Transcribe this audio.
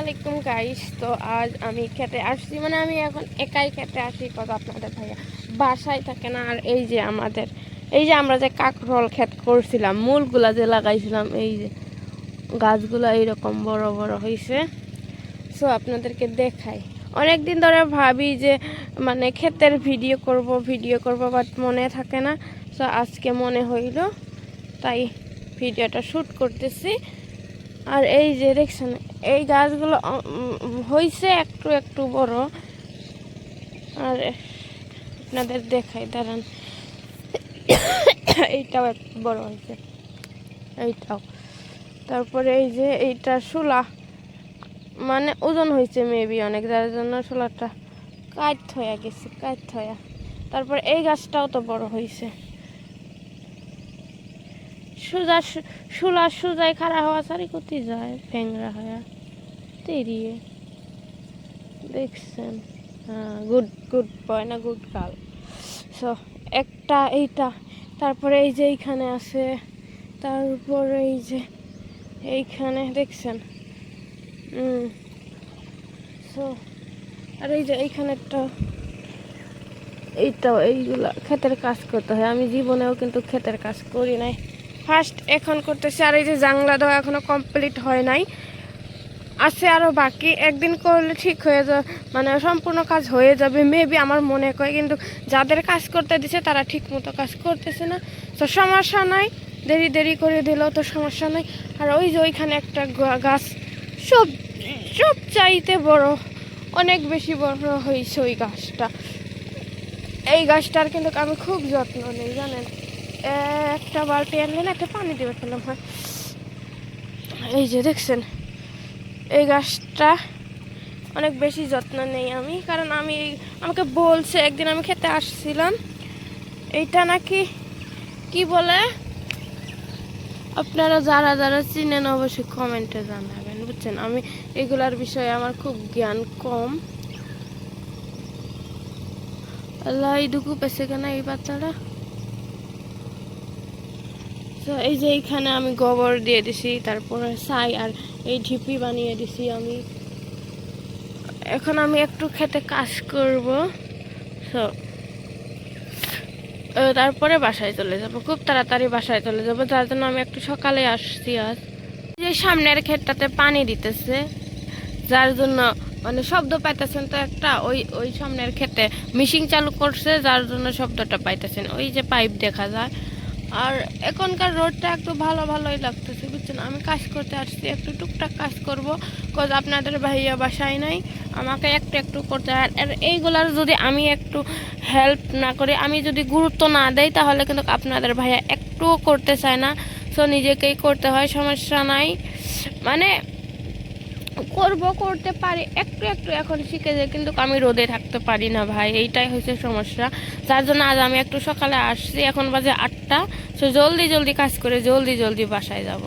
আলাইকুম গাইস তো আজ আমি খেতে আসছি। মানে আমি এখন একাই খেতে আসি কথা আপনাদের ভাইয়া বাসায় থাকে না। আর এই যে আমাদের, এই যে আমরা যে কাকরল ক্ষেত করছিলাম, মূলগুলা যে লাগাইছিলাম, এই যে গাছগুলো এইরকম বড় বড় হয়েছে সো আপনাদেরকে দেখাই। অনেক দিন ধরে ভাবি যে মানে ক্ষেতের ভিডিও করব ভিডিও করব বাট মনে থাকে না। সো আজকে মনে হইল, তাই ভিডিওটা শ্যুট করতেছি। আর এই যে দেখছেন, এই গাছগুলো হইছে একটু একটু বড়। আর আপনাদের দেখাই, দাঁড়ান। এইটাও একটু বড় হয়েছে এইটাও। তারপরে এই যে এইটা শোলা মানে ওজন হয়েছে মেবি অনেক, যার জন্য শোলাটা কাট হয়ে গেছে কাট হয়ে তারপর এই গাছটাও তো বড় হয়েছে সুজা সুলা সুজায় খাড়া হওয়া সারি কোথায় যায় ফ্যাংরা হয়ে। তেরিয়ে। দেখছেন? হ্যাঁ গুড গুড বয় না গুড গার্ল সো একটা এইটা, তারপরে এই যে এইখানে আছে, তারপরে এই যে এইখানে, দেখছেন? সো আর এই যে এইখানে একটা এইটাও এইগুলা, ক্ষেতের কাজ করতে হয়। আমি জীবনেও কিন্তু ক্ষেতের কাজ করি নাই। ফার্স্ট এখন করতেছি, আর এই যে জাংলা দেওয়া এখনও কমপ্লিট হয় নাই। আছে আরও বাকি, একদিন করলে ঠিক হয়ে যাবে মানে সম্পূর্ণ কাজ হয়ে যাবে মেবি আমার মনে হয় কিন্তু যাদের কাজ করতে দিছে তারা ঠিক মতো কাজ করতেছে না। তো সমস্যা নাই, দেরি দেরি করে দিলেও তো সমস্যা নাই। আর ওই যে ওইখানে একটা গাছ, সব সব চাইতে বড়, অনেক বেশি বড় হয়েছে ওই গাছটা। এই গাছটার কিন্তু আমি খুব যত্ন নেই, জানেন? একটা বালতি আনলে না একটা পানি দেবে ফেলাম হয়। এই যে দেখছেন, এই গাছটা অনেক বেশি যত্ন নেই আমি, কারণ আমি, আমাকে বলছে, একদিন আমি খেতে আসছিলাম। এইটা নাকি, কি বলে? আপনারা যারা যারা চিনেন অবশ্যই কমেন্টে জানাবেন, বুঝছেন? আমি এগুলার বিষয়ে আমার খুব জ্ঞান কম। আল্লাহ এই দুকু পেছে কেন এই বাচ্চাটা? তো এই যে এইখানে আমি গোবর দিয়ে দিছি, তারপরে ছাই আর এই ঢিপি বানিয়ে দিছি আমি। এখন আমি একটু খেতে কাজ করব। তো তারপরে বাসায় চলে যাব। খুব তাড়াতাড়ি বাসায় চলে যাব, যার জন্য আমি একটু সকালে আসছি আজ। যে সামনের ক্ষেতটাতে পানি দিতেছে, যার জন্য মানে শব্দ পাইতেছেন তো একটা, ওই ওই সামনের ক্ষেতে মিশিং চালু করছে, যার জন্য শব্দটা পাইতেছেন। ওই যে পাইপ দেখা যায়। আর এখনকার রোডটা একটু ভালো ভালোই লাগতেছে, বুঝছেন? আমি কাজ করতে আসছি, একটু টুকটাক কাজ করব, কজ আপনাদের ভাইয়া বাসায় নাই, আমাকে একটু একটু করতে হয়। আর এইগুলার যদি আমি একটু হেল্প না করি, আমি যদি গুরুত্ব না দেই, তাহলে কিন্তু আপনাদের ভাইয়া একটুও করতে চায় না। সো নিজেকেই করতে হয়, সমস্যা নাই। মানে করব, করতে পারে, একটু একটু এখন শিখে যায়, কিন্তু আমি রোদে থাকতে পারি না ভাই, এইটাই হয়েছে সমস্যা। যার জন্য আজ আমি একটু সকালে আসছি, এখন বাজে আটটা, সে জলদি জলদি কাজ করে জলদি জলদি বাসায় যাব।